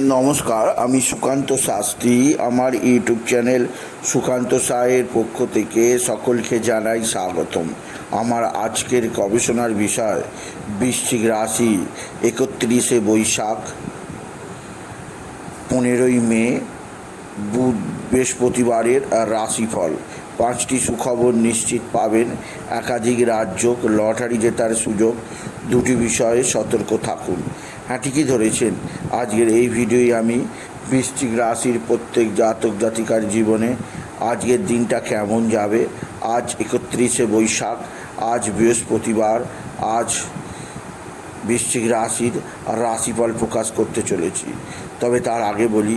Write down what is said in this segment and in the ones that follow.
নমস্কার, আমি সুকান্ত শাস্ত্রী। আমার ইউটিউব চ্যানেল সুকান্ত সায়ের পক্ষ থেকে সকলকে জানাই স্বাগতম। আমার আজকের গবেষণার বিষয়, বৃশ্চিক রাশি, একত্রিশে বৈশাখ, পনেরোই মে, বুধ বৃহস্পতিবারের রাশিফল। পাঁচটি সুখবর নিশ্চিত পাবেন। একাধিক রাজ্য লটারি জেতার সুযোগ, দুটি বিষয়ে সতর্ক থাকুন। হ্যাঁ ঠিকই ধরেছেন। আজকের এই ভিডিওয় আমি বৃশ্চিক রাশির প্রত্যেক জাতক জাতিকার জীবনে আজকের দিনটা কেমন যাবে। আজ একত্রিশে বৈশাখ, আজ বৃহস্পতিবার, আজ বৃশ্চিক রাশির রাশিফল প্রকাশ করতে চলেছি। তবে তার আগে বলি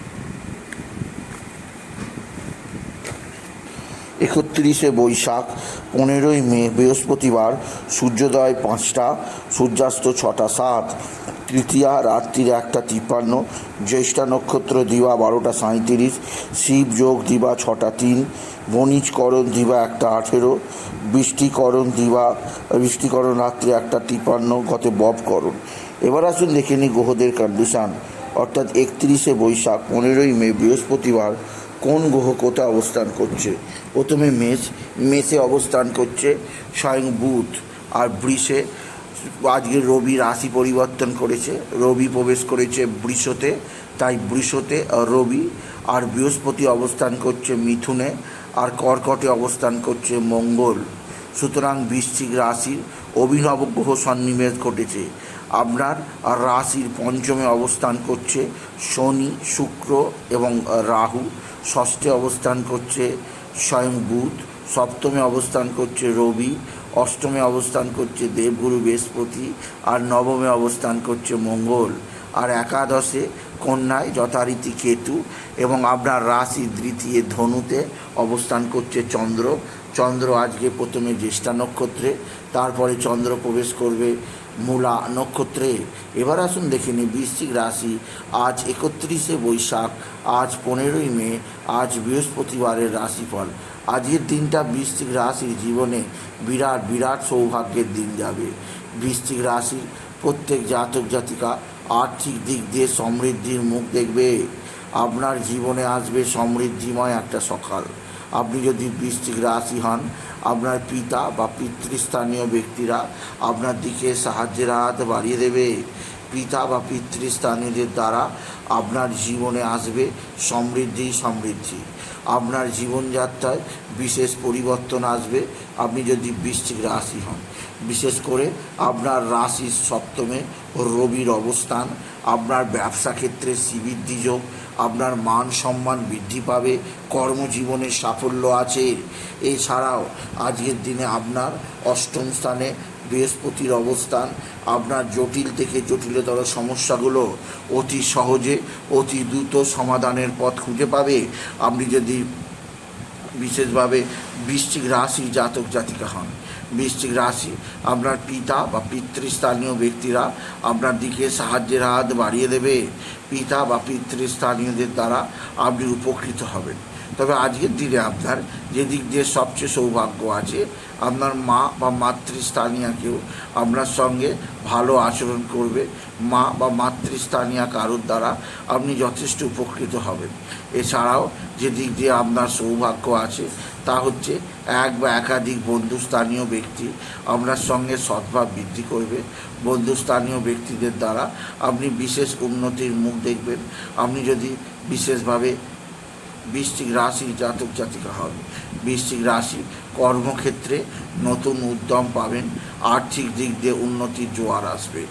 একত্রিশে বৈশাখ, পনেরোই মে, বৃহস্পতিবার, সূর্যোদয় পাঁচটা, সূর্যাস্ত ছটা, সাত। তৃতীয়া, রাত্রির একটা তিপ্পান্ন, জ্যৈষ্ঠা নক্ষত্র দিবা বারোটা সাঁত্রিশ শিব যোগ দিবা ছটা তিন, বণিজকরণ দিবা একটা আঠেরো, বৃষ্টিকরণ দিবা, বৃষ্টিকরণ রাত্রি একটা তিপ্পান্ন, গতে ববকরণ। এবার আসুন দেখে নিই গ্রহদের কন্ডিশান অর্থাৎ একত্রিশে বৈশাখ, পনেরোই মে, বৃহস্পতিবার কোন গ্রহ কোথায় অবস্থান করছে? প্রথমে মেষ, মেষে অবস্থান করছে স্বয়ং বুধ আর বৃষে। আজকে রবি রাশি পরিবর্তন করেছে, রবি প্রবেশ করেছে বৃষতে, তাই বৃষতে রবি আর বৃহস্পতি অবস্থান করছে মিথুনে আর কর্কটে অবস্থান করছে মঙ্গল। সুতরাং বৃশ্চিক রাশির অভিনব গ্রহ সন্নিবেশ ঘটেছে। আপনার রাশির পঞ্চমে অবস্থান করছে শনি, শুক্র এবং রাহু। ষষ্ঠে অবস্থান করছে স্বয়ং বুধ। সপ্তমে অবস্থান করছে রবি। অষ্টমে অবস্থান করছে দেবগুরু বৃহস্পতি। আর নবমে অবস্থান করছে মঙ্গল। আর একাদশে কন্যায় যথারীতি কেতু এবং আপনার রাশি দ্বিতীয় ধনুতে অবস্থান করছে চন্দ্র। চন্দ্র আজকে প্রথমে জ্যেষ্ঠা নক্ষত্রে, তারপরে চন্দ্র প্রবেশ করবে মূলা নক্ষত্রে। এবার আসুন দেখে নিই বৃশ্চিক রাশি, আজ একত্রিশে বৈশাখ, আজ পনেরোই মে, আজ বৃহস্পতিবারের রাশিফল। আজকের দিনটা বৃশ্চিক রাশির জীবনে বিরাট বিরাট সৌভাগ্যের দিন যাবে। বৃশ্চিক রাশির প্রত্যেক জাতক জাতিকা আর্থিক দিক দিয়ে সমৃদ্ধির মুখ দেখবে। আপনার জীবনে আসবে সমৃদ্ধিময় একটা সকাল। আপনি যদি বৃশ্চিক রাশি হন, আপনার পিতা বা পিতৃস্থানীয় ব্যক্তিরা আপনার দিকে সাহায্যের হাত বাড়িয়ে দেবে। পিতা বা পিতৃস্থানীয়দের দ্বারা আপনার জীবনে আসবে সমৃদ্ধি সমৃদ্ধি। আপনার জীবনযাত্রায় বিশেষ পরিবর্তন আসবে। আপনি যদি বৃশ্চিক রাশি হন, বিশেষ করে আপনার রাশির সপ্তমে রবির অবস্থান, আপনার ব্যবসা ক্ষেত্রে শ্রীবৃদ্ধি যোগ আপনার মান সম্মান বৃদ্ধি পাবে, কর্মজীবনে সাফল্য আছে। এছাড়াও, আজকের দিনে আপনার অষ্টম স্থানে বৃহস্পতির অবস্থান, আপনার জটিল থেকে জটিলতর সমস্যাগুলো অতি সহজে, অতি দ্রুত সমাধানের পথ খুঁজে পাবে। আপনি যদি বিশেষভাবে বৃষ্টিক রাশি জাতক জাতিকা হন। বৃষ্টিক রাশি, আপনার পিতা বা পিতৃস্থানীয় ব্যক্তিরা আপনার দিকে সাহায্যের হাত বাড়িয়ে দেবে। পিতা বা পিতৃস্থানীয়দের দ্বারা আপনি উপকৃত হবেন। তবে আজকের দিনে আপনার যে দিক দিয়ে সবচেয়ে সৌভাগ্য আছে, আপনার মা বা মাতৃস্থানীয়াকেও আপনার সঙ্গে ভালো আচরণ করবে। মা বা মাতৃস্থানীয় কারোর দ্বারা আপনি যথেষ্ট উপকৃত হবেন। এছাড়াও যে দিক দিয়ে আপনার সৌভাগ্য আছে, তা হচ্ছে এক বা একাধিক বন্ধুস্থানীয় ব্যক্তি আপনার সঙ্গে সদ্ভাব বৃদ্ধি করবে। বন্ধুস্থানীয় ব্যক্তিদের দ্বারা আপনি বিশেষ উন্নতির মুখ দেখবেন। আপনি যদি বিশেষভাবে বৃশ্চিক রাশি জাতক জাতিকা হবে। বৃশ্চিক রাশি কর্মক্ষেত্রে নতুন উদ্যম পাবেন, আর্থিক দিক দিয়ে উন্নতির জোয়ার আসবে।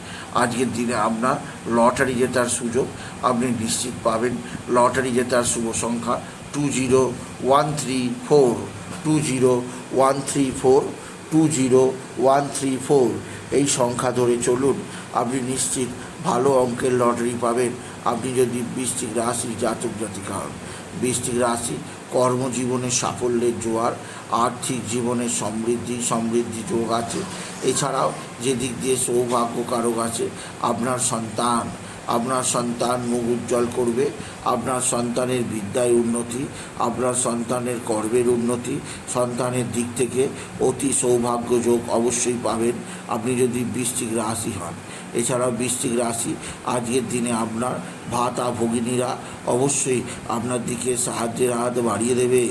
আজকের দিনে আপনার লটারি জেতার সুযোগ আপনি নিশ্চিত পাবেন। লটারি জেতার শুভ সংখ্যা two zero one three four, two zero one three four, two zero one three four. এই সংখ্যা ধরে চলুন, আপনি নিশ্চিত ভালো অঙ্কের লটারি পাবেন। আপনি যদি বৃষ্টিক রাশি জাতক জাতি হন। বৃষ্টিক রাশি কর্মজীবনে সাফল্যের জোয়ার, আর্থিক জীবনে সমৃদ্ধি সমৃদ্ধি যোগ আছে। এছাড়াও যে দিক দিয়ে সৌভাগ্য কারক আছে, আপনার সন্তান আপনার সন্তান মুখ উজ্জ্বল করবে, আপনার সন্তানের বিদ্যায় উন্নতি, আপনার সন্তানের কর্মের উন্নতি, সন্তানের দিক থেকে অতি সৌভাগ্য যোগ অবশ্যই পাবেন। আপনি যদি বৃশ্চিক রাশি হন, এছাড়াও বৃশ্চিক রাশি আজকের দিনে আপনার ভাতা ভগিনীরা অবশ্যই আপনার দিকে সাহায্যের হাত বাড়িয়ে দেবে।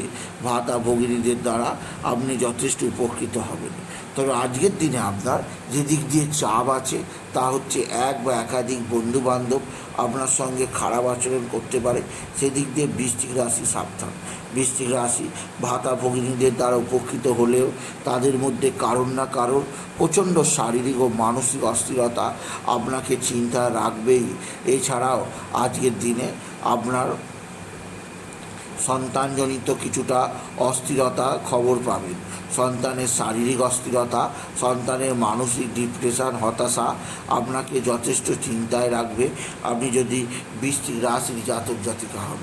ভাতা ভগিনীদের দ্বারা আপনি যথেষ্ট উপকৃত হবেন। তবে আজকের দিনে আপনার যে দিক দিয়ে চাপ আছে, তা হচ্ছে এক বা একাধিক বন্ধু বান্ধব আপনার সঙ্গে খারাপ আচরণ করতে পারে। সেদিক দিয়ে বৃষ্টিক রাশি সাবধান। বৃষ্টিক রাশি ভাতা ভগিনীদের দ্বারা উপকৃত হলেও তাদের মধ্যে কারণ না কারণ প্রচণ্ড শারীরিক ও মানসিক অস্থিরতা আপনাকে চিন্তা রাখবেই। এছাড়াও আজকের দিনে আপনার সন্তানজনিত কিছুটা অস্থিরতা খবর পাবেন সন্তানের শারীরিক অস্থিরতা, সন্তানের মানসিক ডিপ্রেশন হতাশা আপনাকে যথেষ্ট চিন্তায় রাখবে। আপনি যদি বৃষ্টি রাশির জাতক জাতিকা হন।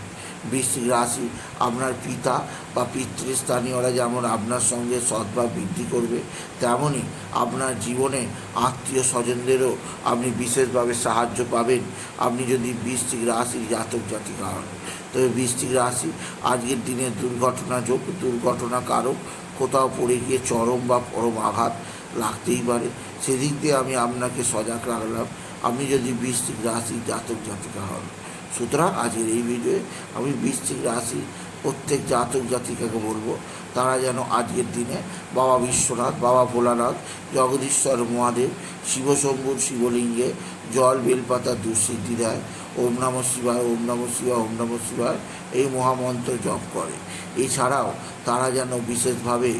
বৃশ্চিক রাশি আপনার পিতা বা পিতৃস্থানীয়রা যেমন আপনার সঙ্গে সদ্ভাব বৃদ্ধি করবে তেমনই আপনার জীবনে আত্মীয় স্বজনদেরও আপনি বিশেষভাবে সাহায্য পাবেন। আপনি যদি বৃশ্চিক রাশির জাতক জাতিকা হন। তবে বৃষ্টিক রাশি আজকের দিনে দুর্ঘটনা যোগ দুর্ঘটনা কারক কোথাও পড়ে গিয়ে চরম বা পরম আঘাত লাগতেই পারে। সেদিক দিয়ে আমি আপনাকে সজাগ রাখলাম। আপনি যদি বৃষ্টিক রাশি জাতক জাতিকা হন সুতরাং আজকের এই ভিডিওয়ে আমি বৃশ্চিক রাশি, প্রত্যেক জাতক জাতিকাকে বলব, তারা যেন আজকের দিনে বাবা বিশ্বনাথ, বাবা ভোলানাথ, জগদীশ্বর মহাদেব শিবশম্ভুর শিবলিঙ্গে জল, বেলপাতা, দুঃসিদ্ধি দেয়, ওম নম শিবায়, ওম নম শিবায়, ওম নম শিবায়, এই মহামন্ত্র জপ করে। এছাড়াও তারা যেন বিশেষভাবে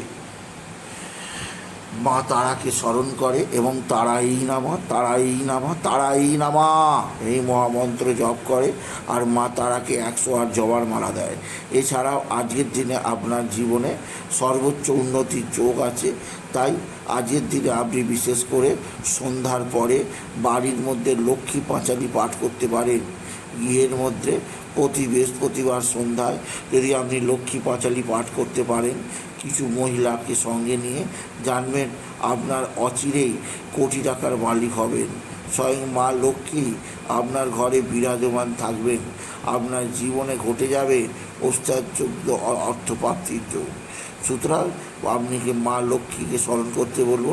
মা তারাকে স্মরণ করে এবং তারা এই নামা তারা এই নামা তারা এই নামা। এই মহামন্ত্র জপ করে আর মা তারাকে একশো আট জবার মালা দেয়। এছাড়াও আজকের দিনে আপনার জীবনে সর্বোচ্চ উন্নতির যোগ আছে। তাই আজকের দিনে আপনি বিশেষ করে সন্ধ্যার পরে বাড়ির মধ্যে লক্ষ্মী পাঁচালি পাঠ করতে পারেন। গৃহের মধ্যে প্রতি বৃহস্পতিবার সন্ধ্যায় যদি আপনি লক্ষ্মী পাঁচালি পাঠ করতে পারেন কিছু মহিলাকে সঙ্গে নিয়ে জানবেন আপনার অচিরেই কোটি টাকার মালিক হবেন। স্বয়ং মা লক্ষ্মী আপনার ঘরে বিরাজমান থাকবেন। আপনার জীবনে ঘটে যাবে ওস্তাদযোগ্য অর্থপ্রাপ্তির যোগ। সুতরাং আপনিকে মা লক্ষ্মীকে স্মরণ করতে বলব,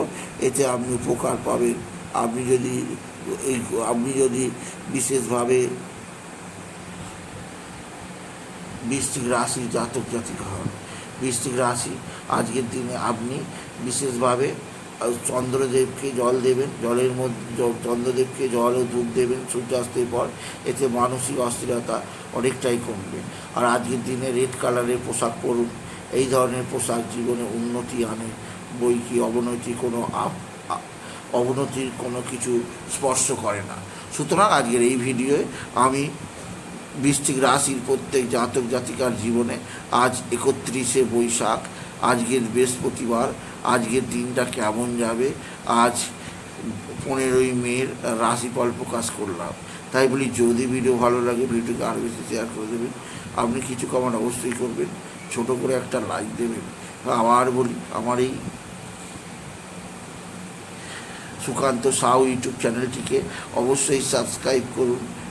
এতে আপনি উপকার পাবেন। আপনি যদি এই, আপনি যদি বিশেষভাবে বৃষ্টিক রাশি জাতক জাতিকা হন। বৃষ্টিক রাশি, আজকের দিনে আপনি বিশেষভাবে চন্দ্রদেবকে জল দেবেন, জলের মধ্যে চন্দ্রদেবকে জল ও দুধ দেবেন সূর্যাস্তের পর, এতে মানসিক অস্থিরতা অনেকটাই কমবে। আর আজকের দিনে রেড কালারের পোশাক পরুন, এই ধরনের পোশাক জীবনে উন্নতি আনে, বই কি অবনতি কোনো অবনতির কোনো কিছু স্পর্শ করে না। সুতরাং আজকের এই ভিডিওয়ে আমি বৃশ্চিক রাশির প্রত্যেক জাতক জাতিকার জীবনে আজ একত্রিশে বৈশাখ, আজকের বৃহস্পতিবার, আজকের দিনটা কেমন যাবে? আজ পনেরোই মের রাশিফল প্রকাশ করলাম। তাই বলি, যদি ভিডিও ভালো লাগে ভিডিওকে আরও বেশি শেয়ার করে দেবেন। আপনি কিছু কমেন্ট অবশ্যই করবেন। ছোট করে একটা লাইক দেবেন। আবার বলি, আমার এই সুকান্ত সাউ ইউটিউব চ্যানেলটিকে অবশ্যই সাবস্ক্রাইব করুন।